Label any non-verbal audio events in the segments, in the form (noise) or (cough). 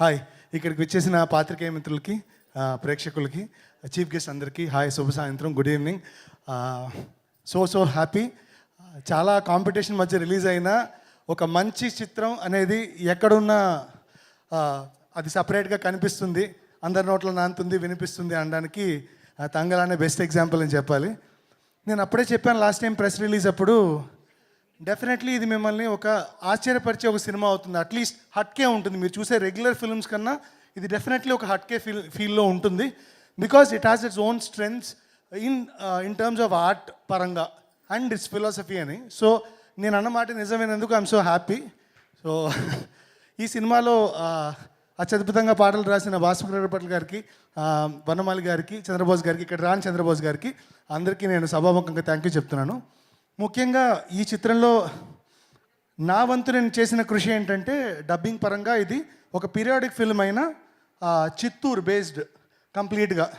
Hi. ఇక్కడికి వచ్చేసిన పాత్రికేయ మిత్రులకి ప్రేక్షకులకి చీఫ్ గెస్ట్ అందరికీ హాయ్. శుభ సాయంత్రం. Good evening. So so happy. చాలా కాంపిటీషన్ మధ్య రిలీజ్ అయిన ఒక మంచి చిత్రం అనేది ఎక్కడున్నా అది సపరేట్గా కనిపిస్తుంది. అందరి నోట్లో నానుతుంది వినిపిస్తుంది అనడానికి ఆ, తంగల్ అనే బెస్ట్ ఎగ్జాంపుల్ అని చెప్పాలి. నేను అప్పుడే చెప్పాను లాస్ట్ టైం ప్రెస్ రిలీజ్ అప్పుడు డెఫినెట్లీ ఇది మిమ్మల్ని ఒక ఆశ్చర్యపరిచే ఒక సినిమా అవుతుంది. అట్లీస్ట్ హట్కే ఉంటుంది. మీరు చూసే రెగ్యులర్ ఫిల్మ్స్ కన్నా ఇది డెఫినెట్లీ ఒక హట్కే ఫీల్ ఫీల్లో ఉంటుంది. Because it has its own strengths in in terms of art పరంగా అండ్ ఇట్స్ ఫిలాసఫీ అని. సో నేను అన్నమాట నిజమైనందుకు ఐఎమ్ సో హ్యాపీ సో (laughs) ఈ సినిమాలో అత్యద్భుతంగా పాటలు రాసిన భాస్కర్ గారికి వనమాలి గారికి చంద్రబోస్ గారికి ఇక్కడ రాని చంద్రబోస్ గారికి అందరికీ నేను సభాముఖంగా థ్యాంక్ యూ చెప్తున్నాను. ముఖ్యంగా ఈ చిత్రంలో నా వంతు నేను చేసిన కృషి ఏంటంటే డబ్బింగ్ పరంగా ఇది ఒక పీరియాడిక్ ఫిల్మ్ అయిన చిత్తూరు బేస్డ్ కంప్లీట్గా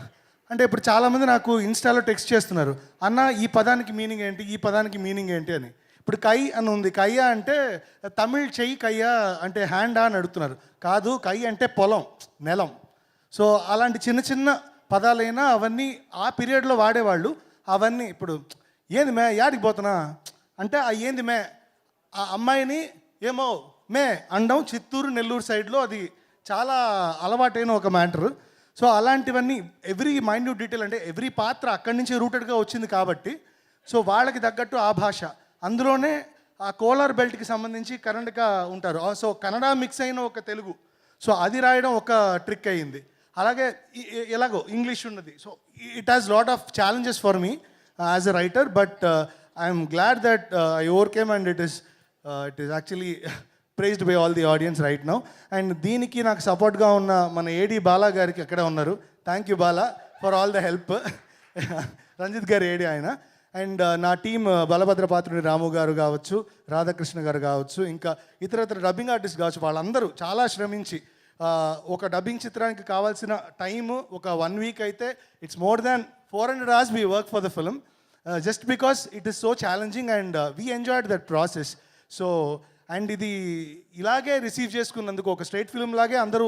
అంటే ఇప్పుడు చాలామంది నాకు ఇన్స్టాలో టెక్స్ట్ చేస్తున్నారు అన్న ఈ పదానికి మీనింగ్ ఏంటి? ఈ పదానికి మీనింగ్ ఏంటి? అని. ఇప్పుడు కై అని ఉంది. కయ్య అంటే తమిళ్ చెయ్యి కయ్యా అంటే హ్యాండా అని అడుగుతున్నారు. కాదు కై అంటే పొలం నెలం. సో అలాంటి చిన్న చిన్న పదాలైనా అవన్నీ ఆ పీరియడ్లో వాడేవాళ్ళు. అవన్నీ ఇప్పుడు ఏంది మే యాడికి పోతున్నా? అంటే ఆ ఏంది మే ఆ అమ్మాయిని ఏమో మే అండం చిత్తూరు నెల్లూరు సైడ్లో అది చాలా అలవాటైన ఒక మ్యాటర్. సో అలాంటివన్నీ ఎవ్రీ మైన్యూట్ డీటెయిల్ అంటే ఎవ్రీ పాత్ర అక్కడి నుంచి రూటెడ్గా వచ్చింది కాబట్టి సో వాళ్ళకి తగ్గట్టు ఆ భాష. అందులోనే ఆ కోలార్ బెల్ట్కి సంబంధించి కరెంట్గా ఉంటారు. సో కన్నడ మిక్స్ అయిన ఒక తెలుగు. సో అది రాయడం ఒక ట్రిక్ అయ్యింది అలాగే ఎలాగో ఇంగ్లీష్ ఉన్నది. So it has lot of challenges for me. As a writer but I'm glad that I overcame and it is it is actually praised by all the audience right now and దీనికి నాకు సపోర్ట్గా ఉన్న మన AD Bala గారికి అక్కడే ఉన్నారు. Thank you Bala for all the help Ranjith గారు AD ఆయన. అండ్ uh, నా టీం uh, బలభద్రపాత్రుడి రాము గారు కావచ్చు రాధాకృష్ణ గారు కావచ్చు ఇంకా ఇతర ఇతర డబ్బింగ్ ఆర్టిస్ట్ కావచ్చు వాళ్ళందరూ చాలా శ్రమించి ఒక డబ్బింగ్ చిత్రానికి కావాల్సిన టైం ఒక వన్ వీక్ అయితే it's more than four hundred hours we work for the film just because it is so challenging and we enjoyed that process so and ఇది ఇలాగే రిసీవ్ చేసుకున్నందుకు ఒక స్ట్రైట్ ఫిల్మ్ లాగే అందరూ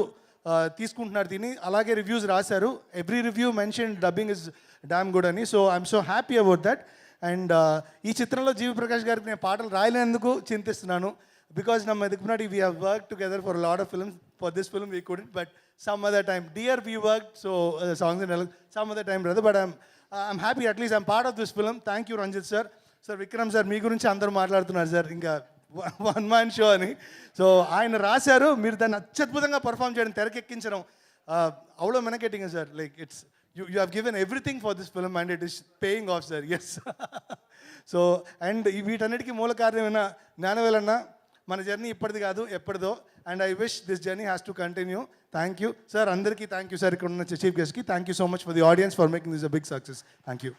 uh, తీసుకుంటున్నారు దీన్ని. అలాగే రివ్యూస్ రాశారు. Every review mention dubbing is damn good అని. So I'm so happy about that and ఈ చిత్రంలో జీవి ప్రకాష్ గారికి నేను పాటలు రాయలేనందుకు చింతిస్తున్నాను. బికాస్ నమ్మ ఎదుకు ముందు work together for lot of films for this film we couldn't but some other time dear we work so songs and some other time brother but I'm I'm happy at least I'm part of this film thank you Ranjith sir sir Vikram sir మీ గురించి అందరూ మాట్లాడుతున్నారు sir ఇంకా one man show అని so ఆయన రాశారు మీరు దాన్ని అత్యద్భుతంగా పర్ఫామ్ చేయడం తెరకెక్కించడం అవ్వడం వెనకెట్టింగ్ sir like it's you you హ్ given everything for this film and it is paying off sir yes so and వీటన్నిటికీ మూల కారణమైన జ్ఞానవేలన్నా మన జర్నీ ఇప్పటిది కాదు ఎప్పటిదో. And I wish this journey has to continue thank you sir అందరికీ thank you sir ఇక్కడ ఉన్న chief గెస్ట్కి thank you so much for the audience for making this a big success thank you